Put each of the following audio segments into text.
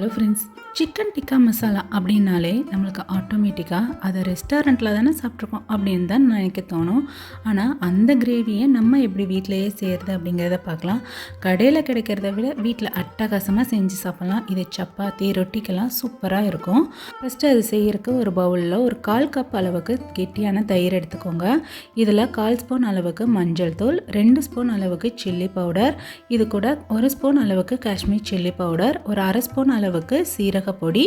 Hello friends chicken tikka masala அப்படின்னாலே நம்மளுக்கு ஆட்டோமேட்டிக்காக அதை ரெஸ்டாரண்ட்டில் தானே சாப்பிட்ருக்கோம் அப்படின்னு தான் நினைக்க தோணும். ஆனால் அந்த கிரேவியை நம்ம எப்படி வீட்டிலையே செய்கிறது அப்படிங்கிறத பார்க்கலாம். கடையில் கிடைக்கிறத விட வீட்டில் அட்டகாசமாக செஞ்சு சாப்பிட்லாம். இது சப்பாத்தி ரொட்டிக்கெல்லாம் சூப்பராக இருக்கும். ஃபஸ்ட்டு அது செய்யறதுக்கு ஒரு பவுலில் ஒரு கால் கப் அளவுக்கு கெட்டியான தயிர் எடுத்துக்கோங்க. இதில் கால் ஸ்பூன் அளவுக்கு மஞ்சள் தூள் ரெண்டு ஸ்பூன் அளவுக்கு சில்லி பவுடர் இது கூட ஒரு ஸ்பூன் அளவுக்கு காஷ்மீர் சில்லி பவுடர் ஒரு அரை ஸ்பூன் அளவுக்கு சீரகப்பொடி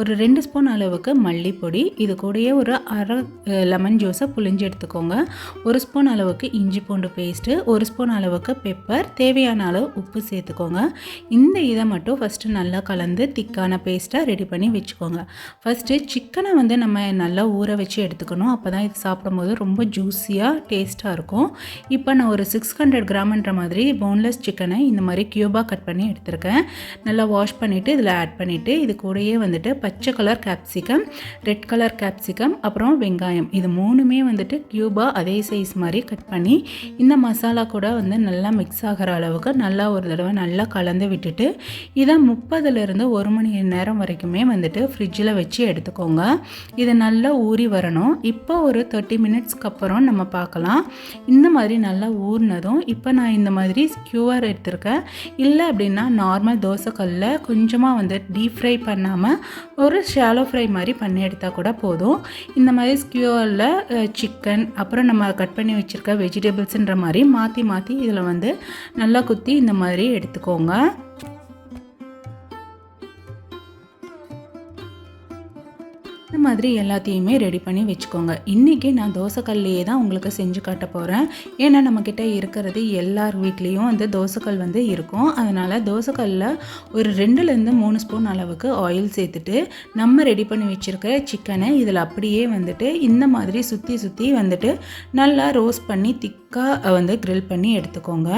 ஒரு ரெண்டு ஸ்பூன் அளவுக்கு மல்லிப்பொடி இது கூடயே ஒரு அரை லெமன் ஜூஸை புளிஞ்சு எடுத்துக்கோங்க. ஒரு ஸ்பூன் அளவுக்கு இஞ்சி பூண்டு பேஸ்ட்டு ஒரு ஸ்பூன் அளவுக்கு பெப்பர் தேவையான அளவு உப்பு சேர்த்துக்கோங்க. இந்த இதை மட்டும் ஃபஸ்ட்டு நல்லா கலந்து திக்கான பேஸ்ட்டாக ரெடி பண்ணி வச்சுக்கோங்க. ஃபஸ்ட்டு சிக்கனை வந்து நம்ம நல்லா ஊற வச்சு எடுத்துக்கணும். அப்போ தான் இது சாப்பிடும்போது ரொம்ப ஜூஸியாக டேஸ்ட்டாக இருக்கும். இப்போ நான் ஒரு சிக்ஸ் ஹண்ட்ரட் கிராம்ன்ற மாதிரி போன்லெஸ் சிக்கனை இந்த மாதிரி க்யூபாக கட் பண்ணி எடுத்திருக்கேன். நல்லா வாஷ் பண்ணிவிட்டு இதில் ஆட் பண்ணிவிட்டு இது கூடயே வந்துட்டு பச்சை colour capsicum red colour capsicum அப்புறம் வெங்காயம். இது மூணுமே வந்துட்டு க்யூபாக அதே சைஸ் மாதிரி கட் பண்ணி இந்த மசாலா கூட வந்து நல்லா மிக்ஸ் ஆகிற அளவுக்கு நல்லா ஒரு தடவை நல்லா கலந்து விட்டுட்டு இதை முப்பதுலேருந்து ஒரு மணி நேரம் வரைக்குமே வந்துட்டு ஃப்ரிட்ஜில் வச்சு எடுத்துக்கோங்க. இது நல்லா ஊறி வரணும். இப்போ ஒரு தேர்ட்டி மினிட்ஸ்க்கு அப்புறம் நம்ம பார்க்கலாம். இந்த மாதிரி நல்லா ஊறினதும் இப்போ நான் இந்த மாதிரி ஸ்கியூவர் எடுத்திருக்கேன். இல்லை அப்படின்னா நார்மல் தோசைக்கல்லில் கொஞ்சமாக வந்து டீப் ஃப்ரை பண்ணாமல் ஒரு ஷாலோ ஃப்ரை மாதிரி பண்ணி எடுத்தால் கூட போதும். இந்த மாதிரி ஸ்கியூரில் சிக்கன் அப்புறம் நம்ம கட் பண்ணி வச்சுருக்க வெஜிடபிள்ஸுன்ற மாதிரி மாற்றி மாற்றி இதில் வந்து நல்லா குத்தி இந்த மாதிரி எடுத்துக்கோங்க. மாதிரி எல்லாத்தையுமே ரெடி பண்ணி வச்சுக்கோங்க. இன்றைக்கி நான் தோசைக்கல்லையே தான் உங்களுக்கு செஞ்சு காட்ட போகிறேன் ஏன்னா நம்மக்கிட்ட இருக்கிறது எல்லார் வீட்லேயும் வந்து தோசைக்கல் வந்து இருக்கும். அதனால் தோசைக்கல்லில் ஒரு ரெண்டுலேருந்து மூணு ஸ்பூன் அளவுக்கு ஆயில் சேர்த்துட்டு நம்ம ரெடி பண்ணி வச்சுருக்க சிக்கனை இதில் அப்படியே வந்துட்டு இந்த மாதிரி சுற்றி சுற்றி வந்துட்டு நல்லா ரோஸ்ட் பண்ணி திக்காக வந்து க்ரில் பண்ணி எடுத்துக்கோங்க.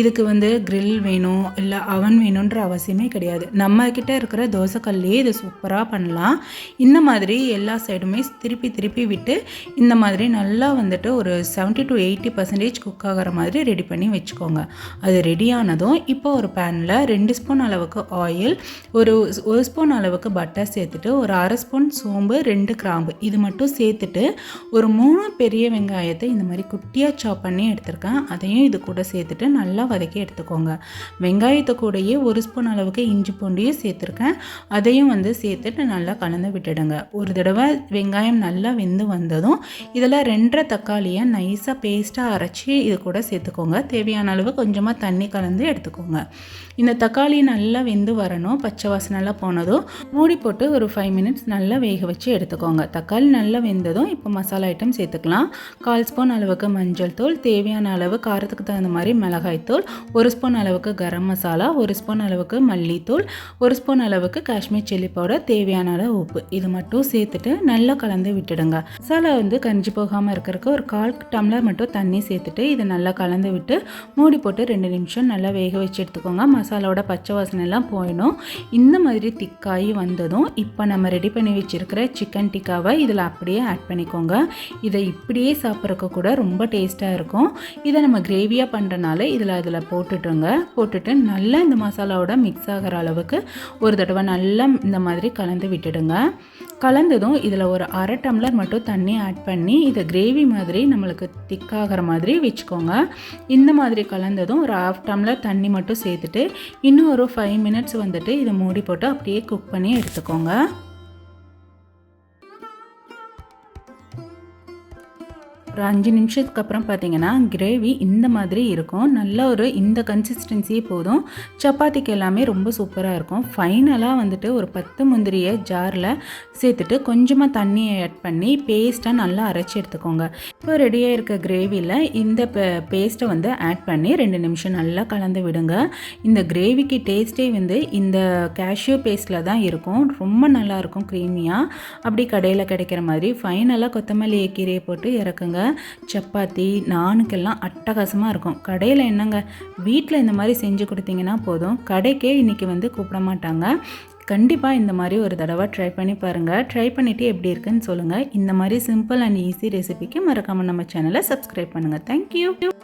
இதுக்கு வந்து க்ரில் வேணும் இல்லை அவன் வேணுன்ற அவசியமே கிடையாது. நம்மக்கிட்ட இருக்கிற தோசைக்கல்லையே இது சூப்பராக பண்ணலாம். இந்த மாதிரி மாதிரி எல்லா சைடுமே திருப்பி திருப்பி விட்டு இந்த மாதிரி நல்லா வந்துட்டு ஒரு seventy to eighty percentage cook ஆகிற மாதிரி ரெடி பண்ணி வச்சுக்கோங்க. அது ரெடியானதும் இப்போ ஒரு பேனில் ரெண்டு ஸ்பூன் அளவுக்கு ஆயில் ஒரு ஒரு ஸ்பூன் அளவுக்கு பட்டர் சேர்த்துட்டு ஒரு அரை ஸ்பூன் சோம்பு ரெண்டு கிராம்பு இது மட்டும் சேர்த்துட்டு ஒரு மூணு பெரிய வெங்காயத்தை இந்த மாதிரி குட்டியாக சாப் பண்ணி எடுத்திருக்கேன். அதையும் இது கூட சேர்த்துட்டு நல்லா வதக்கி எடுத்துக்கோங்க. வெங்காயத்தை கூடயே ஒரு ஸ்பூன் அளவுக்கு இஞ்சி பூண்டையும் சேர்த்துருக்கேன். அதையும் வந்து சேர்த்துட்டு நல்லா கலந்து விட்டுடுங்க. ஒரு தடவை வெங்காயம் நல்லா வெந்து வந்ததும் இதில் ரெண்டரை தக்காளியை நைஸாக பேஸ்ட்டாக அரைச்சி இது கூட சேர்த்துக்கோங்க. தேவையான அளவு கொஞ்சமாக தண்ணி கலந்து எடுத்துக்கோங்க. இந்த தக்காளி நல்லா வெந்து வரணும். பச்சை வாசனெல்லாம் போனதும் மூடி போட்டு ஒரு ஃபைவ் மினிட்ஸ் நல்லா வேக வச்சு எடுத்துக்கோங்க. தக்காளி நல்லா வெந்ததும் இப்போ மசாலா ஐட்டம் சேர்த்துக்கலாம். கால் ஸ்பூன் அளவுக்கு மஞ்சள் தூள் தேவையான அளவு காரத்துக்கு தகுந்த மாதிரி மிளகாய் தூள் ஒரு ஸ்பூன் அளவுக்கு கரம் மசாலா ஒரு ஸ்பூன் அளவுக்கு மல்லித்தூள் ஒரு ஸ்பூன் அளவுக்கு காஷ்மீர் சில்லி பவுடர் தேவையான அளவு உப்பு. இது மட்டும் சேர்த்து சேர்த்துட்டு நல்லா கலந்து விட்டுடுங்க. மசாலா வந்து கஞ்சி போகாமல் இருக்கிறதுக்கு ஒரு கால் டம்ளர் மட்டும் தண்ணி சேர்த்துட்டு இதை நல்லா கலந்து விட்டு மூடி போட்டு ரெண்டு நிமிஷம் நல்லா வேக வச்சு எடுத்துக்கோங்க. மசாலாவோட பச்சை வாசனை எல்லாம் போயிடும். இந்த மாதிரி திக்காகி வந்ததும் இப்போ நம்ம ரெடி பண்ணி வச்சுருக்கிற சிக்கன் டிக்காவை இதில் அப்படியே ஆட் பண்ணிக்கோங்க. இதை இப்படியே சாப்பிட்றக்கு கூட ரொம்ப டேஸ்ட்டாக இருக்கும். இதை நம்ம கிரேவியாக பண்ணுறனால இதில் அதில் போட்டுட்டுங்க. போட்டுட்டு நல்லா இந்த மசாலாவோட மிக்ஸ் ஆகிற அளவுக்கு ஒரு தடவை நல்லா இந்த மாதிரி கலந்து விட்டுடுங்க. கலந்து கலந்ததும் இதில் ஒரு அரை டம்ளர் மட்டும் தண்ணி ஆட் பண்ணி இதை கிரேவி மாதிரி நம்மளுக்கு திக்காகிற மாதிரி வச்சுக்கோங்க. இந்த மாதிரி கலந்ததும் ஒரு ஆஃப் டம்ளர் தண்ணி மட்டும் சேர்த்துட்டு இன்னும் ஒரு ஃபைவ் மினிட்ஸ் வந்துட்டு இதை மூடி போட்டு அப்படியே குக் பண்ணி எடுத்துக்கோங்க. ஒரு அஞ்சு நிமிஷத்துக்கு அப்புறம் பார்த்தீங்கன்னா கிரேவி இந்த மாதிரி இருக்கும். நல்ல ஒரு இந்த கன்சிஸ்டன்சியே போதும். சப்பாத்திக்கு எல்லாமே ரொம்ப சூப்பராக இருக்கும். ஃபைனலாக வந்துட்டு ஒரு பத்து முந்திரியை ஜாரில் சேர்த்துட்டு கொஞ்சமாக தண்ணியை ஆட் பண்ணி பேஸ்ட்டாக நல்லா அரைச்சி எடுத்துக்கோங்க. இப்போ ரெடியாக இருக்க கிரேவியில் இந்த பேஸ்ட்டை வந்து ஆட் பண்ணி ரெண்டு நிமிஷம் நல்லா கலந்து விடுங்க. இந்த கிரேவிக்கு டேஸ்ட்டே வந்து இந்த கேஷ்யூ பேஸ்ட்டில் தான் இருக்கும். ரொம்ப நல்லாயிருக்கும் க்ரீமியாக அப்படி கடையில் கிடைக்கிற மாதிரி ஃபைனலாக கொத்தமல்லி கீரையை போட்டு இறக்குங்க. சப்பாத்தி நானுக்கெல்லாம் அட்டகாசமாக இருக்கும். கடையில் என்னங்க? வீட்டில் இந்த மாதிரி செஞ்சு கொடுத்தீங்கன்னா போதும். கடைக்கே இன்றைக்கி வந்து கூப்பிட மாட்டாங்க. கண்டிப்பாக இந்த மாதிரி ஒரு தடவை ட்ரை பண்ணி பாருங்கள் ட்ரை பண்ணிவிட்டு எப்படி இருக்குன்னு சொல்லுங்கள் இந்த மாதிரி சிம்பிள் அண்ட் ஈஸி ரெசிபிக்கு மறக்காமல் நம்ம சேனலை சப்ஸ்கிரைப் பண்ணுங்கள் தேங்க்யூ